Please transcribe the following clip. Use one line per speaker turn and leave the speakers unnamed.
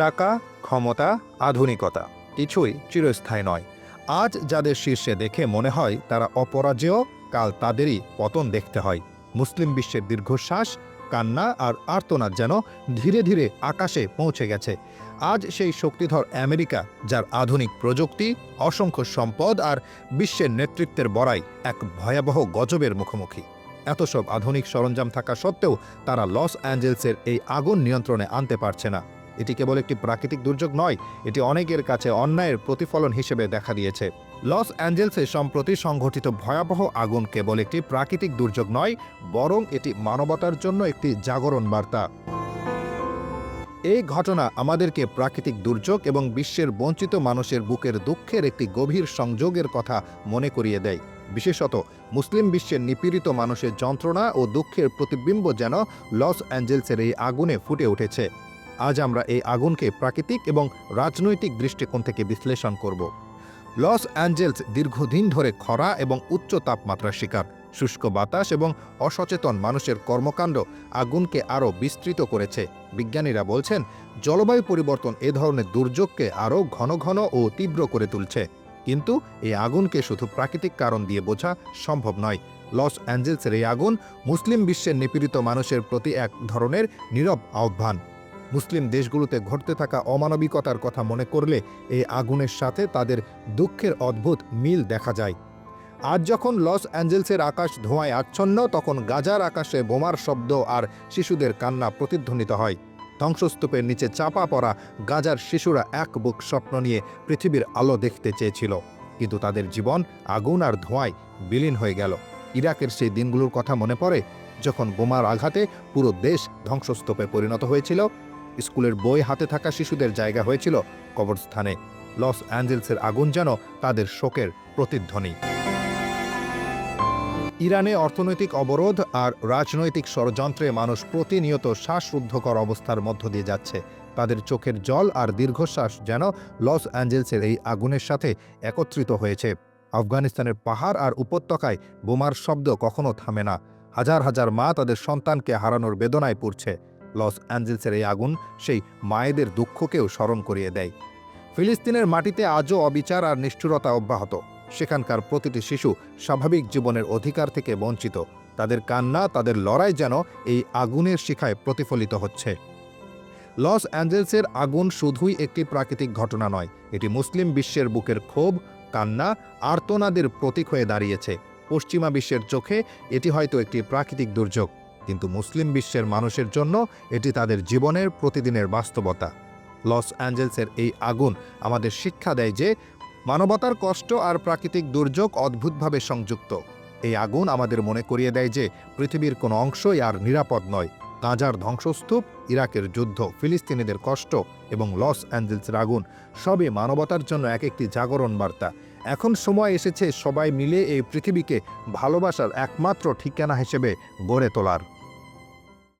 টাকা, ক্ষমতা, আধুনিকতা, কিছুই চিরস্থায়ী নয়। আজ যাদের শীর্ষে দেখে মনে হয় তারা অপরাজেয়, কাল তাদেরই পতন দেখতে হয়। মুসলিম বিশ্বের দীর্ঘশ্বাস, কান্না আর আর্তনাদ যেন ধীরে ধীরে আকাশে পৌঁছে গেছে। আজ সেই শক্তিধর আমেরিকা, যার আধুনিক প্রযুক্তি, অসংখ্য সম্পদ আর বিশ্বের নেতৃত্বের বড়াই এক ভয়াবহ গজবের মুখোমুখি। এত সব আধুনিক সরঞ্জাম থাকা সত্ত্বেও তারা লস অ্যাঞ্জেলসের এই আগুন নিয়ন্ত্রণে আনতে পারছে না। এটি কেবল একটি প্রাকৃতিক দুর্যোগ নয়, এটি অনেকের কাছে অন্যায়ের প্রতিফলন হিসেবে দেখা দিয়েছে। লস অ্যাঞ্জেলসে সম্প্রতি সংঘটিত ভয়াবহ আগুন কেবল একটি প্রাকৃতিক দুর্যোগ নয়, বরং এটি মানবতার জন্য একটি জাগরণ বার্তা। এই ঘটনা আমাদেরকে প্রাকৃতিক দুর্যোগ এবং বিশ্বের বঞ্চিত মানুষের বুকের দুঃখের একটি গভীর সংযোগের কথা মনে করিয়ে দেয়। বিশেষত, মুসলিম বিশ্বের নিপীড়িত মানুষের যন্ত্রণা ও দুঃখের প্রতিবিম্ব যেন লস অ্যাঞ্জেলসের এই আগুনে ফুটে উঠেছে। আজ আমরা এই আগুনকে প্রাকৃতিক এবং রাজনৈতিক দৃষ্টিকোণ থেকে বিশ্লেষণ করব। লস অ্যাঞ্জেলস দীর্ঘদিন ধরে খরা এবং উচ্চ তাপমাত্রার শিকার, শুষ্ক বাতাস এবং অসচেতন মানুষের কর্মকাণ্ড আগুনকে আরও বিস্তৃত করেছে। বিজ্ঞানীরা বলছেন, জলবায়ু পরিবর্তন এ ধরনের দুর্যোগকে আরও ঘন ঘন ও তীব্র করে তুলছে। কিন্তু এই আগুনকে শুধু প্রাকৃতিক কারণ দিয়ে বোঝা সম্ভব নয়। লস অ্যাঞ্জেলসের এই আগুন মুসলিম বিশ্বের নিপীড়িত মানুষের প্রতি এক ধরনের নীরব আহ্বান। মুসলিম দেশগুলোতে ঘটতে থাকা অমানবিকতার কথা মনে করলে এই আগুনের সাথে তাদের দুঃখের অদ্ভুত মিল দেখা যায়। আজ যখন লস অ্যাঞ্জেলসের আকাশ ধোঁয়ায় আচ্ছন্ন, তখন গাজার আকাশে বোমার শব্দ আর শিশুদের কান্না প্রতিধ্বনিত হয়। ধ্বংসস্তূপের নিচে চাপা পড়া গাজার শিশুরা এক বুক স্বপ্ন নিয়ে পৃথিবীর আলো দেখতে চেয়েছিল। কিন্তু তাদের জীবন আগুন আর ধোঁয়ায় বিলীন হয়ে গেল। ইরাকের সেই দিনগুলোর কথা মনে পড়ে যখন বোমার আঘাতে পুরো দেশ ধ্বংসস্তূপে পরিণত হয়েছিল স্কুলের বই হাতে থাকা শিশুদের জায়গা হয়েছিল কবরস্থানে। লস অ্যাঞ্জেলসের আগুন যেন তাদের শোকের প্রতিধ্বনি। ইরানে অর্থনৈতিক অবরোধ আর রাজনৈতিক ষড়যন্ত্রে মানুষ প্রতিনিয়ত শ্বাসরুদ্ধকর অবস্থার মধ্য দিয়ে যাচ্ছে। তাদের চোখের জল আর দীর্ঘশ্বাস যেন লস অ্যাঞ্জেলসের এই আগুনের সাথে একত্রিত হয়েছে। আফগানিস্তানের পাহাড় আর উপত্যকায় বোমার শব্দ কখনো থামে না। হাজার হাজার মা তাদের সন্তানকে হারানোর বেদনায় পড়ছে। লস অ্যাঞ্জেলসের এই আগুন সেই মায়েদের দুঃখকেও স্মরণ করিয়ে দেয়। ফিলিস্তিনের মাটিতে আজও অবিচার আর নিষ্ঠুরতা অব্যাহত। সেখানকার প্রতিটি শিশু স্বাভাবিক জীবনের অধিকার থেকে বঞ্চিত। তাদের কান্না, তাদের লড়াই যেন এই আগুনের শিখায় প্রতিফলিত হচ্ছে। লস অ্যাঞ্জেলসের আগুন শুধুই একটি প্রাকৃতিক ঘটনা নয়, এটি মুসলিম বিশ্বের বুকের ক্ষোভ, কান্না, আর্তনাদের প্রতীক হয়ে দাঁড়িয়েছে। পশ্চিমা বিশ্বের চোখে এটি হয়তো একটি প্রাকৃতিক দুর্যোগ। কিন্তু মুসলিম বিশ্বের মানুষের জন্য এটি তাদের জীবনের প্রতিদিনের বাস্তবতা। লস অ্যাঞ্জেলসের এই আগুন আমাদের শিক্ষা দেয় যে মানবতার কষ্ট আর প্রাকৃতিক দুর্যোগ অদ্ভুতভাবে সংযুক্ত। এই আগুন আমাদের মনে করিয়ে দেয় যে পৃথিবীর কোনো অংশই আর নিরাপদ নয়। গাজার ধ্বংসস্তূপ, ইরাকের যুদ্ধ, ফিলিস্তিনিদের কষ্ট এবং লস অ্যাঞ্জেলসের আগুন সবই মানবতার জন্য এক একটি জাগরণ বার্তা। এখন সময় এসেছে সবাই মিলে এই পৃথিবীকে ভালোবাসার একমাত্র ঠিকানা হিসেবে গড়ে তোলার।